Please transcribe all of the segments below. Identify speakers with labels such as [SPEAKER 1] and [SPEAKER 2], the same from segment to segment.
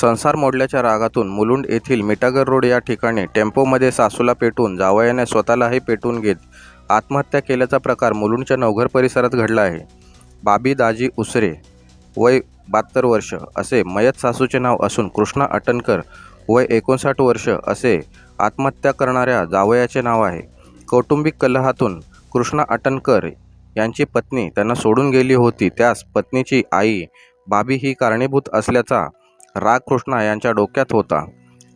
[SPEAKER 1] संसार मोडल्याच्या रागातून मुलुंड येथील मिठागर रोड या ठिकाणी टेम्पोमध्ये सासूला पेटून जावयाने स्वतःलाही पेटून घेत आत्महत्या केल्याचा प्रकार मुलुंडच्या नवघर परिसरात घडला आहे. बाबी दाजी उसरे वय बहात्तर वर्ष असे मयत सासूचे नाव असून कृष्णा अटनकर वय एकोणसाठ वर्ष असे आत्महत्या करणाऱ्या जावयाचे नाव आहे. कौटुंबिक कलहातून कृष्णा अटनकर यांची पत्नी त्यांना सोडून गेली होती. त्यास पत्नीची आई बाबी ही कारणीभूत असल्याचा राग कृष्णा यांच्या डोक्यात होता.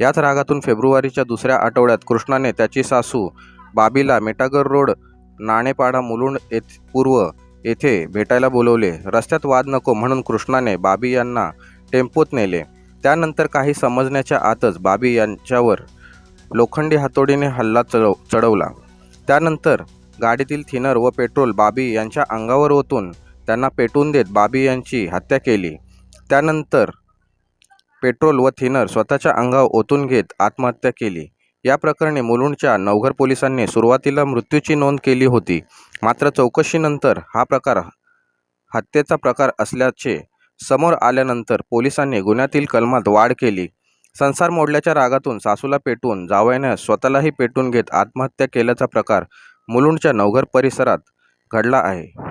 [SPEAKER 1] याच रागातून फेब्रुवारीच्या दुसऱ्या आठवड्यात कृष्णाने त्याची सासू बाबीला मेटागर रोड नाणेपाडा मुलुंड येथ पूर्व येथे भेटायला बोलवले. रस्त्यात वाद नको म्हणून कृष्णाने बाबी यांना टेम्पोत नेले. त्यानंतर काही समजण्याच्या आतच बाबी यांच्यावर लोखंडी हातोडीने हल्ला चढव चढवला. त्यानंतर गाडीतील थिनर व पेट्रोल बाबी यांच्या अंगावर ओतून त्यांना पेटून देत बाबी यांची हत्या केली. त्यानंतर पेट्रोल व थिनर स्वतःच्या अंगावर ओतून घेत आत्महत्या केली. या प्रकरणी मुलुंडच्या नवघर पोलिसांनी सुरुवातीला मृत्यूची नोंद केली होती. मात्र चौकशीनंतर हा प्रकार हत्येचा प्रकार असल्याचे समोर आल्यानंतर पोलिसांनी गुन्ह्यातील कलमात वाढ केली. संसार मोडल्याच्या रागातून सासूला पेटून जावयाने स्वतःलाही पेटून घेत आत्महत्या केल्याचा प्रकार मुलुंडच्या नवघर परिसरात घडला आहे.